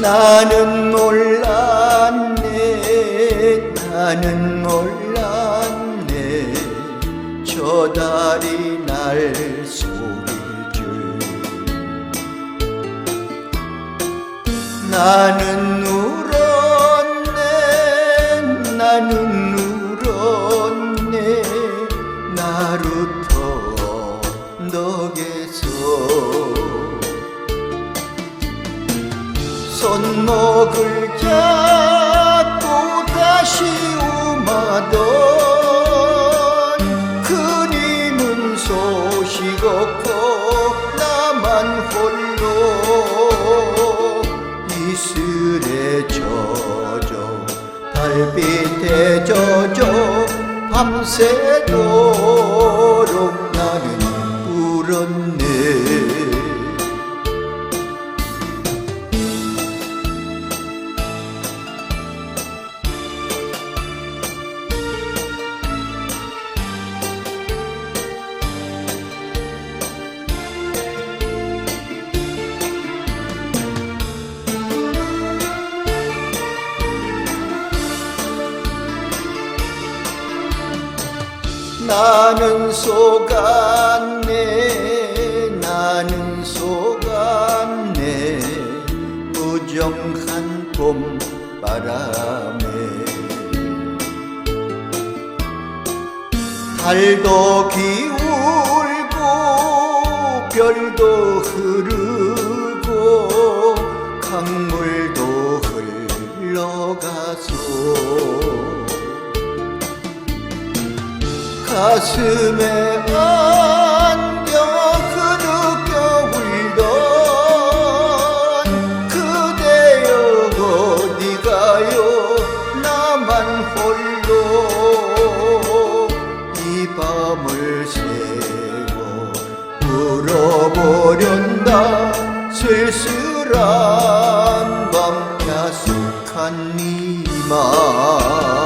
나는 몰랐네. 나는 몰랐네. 저 달이 날 속일 줄 나는 울었네. 나는 울었네. 나루터 덕에서 손목을 잡고 다시 우마던 그님은 소식 없고 나만 홀로 이슬에 젖어 달빛에 젖어 밤새도록 나는 울었네 나는 속았네 나는 속았네. 무정한 봄 바람에. 달도 기울고 별도 흐르고 강물 가슴에 안겨 그느껴 울던 그대여 어디 가요? 나만 홀로 이 밤을 새고 울어보련다. 쓸쓸한 밤 야속한 이맘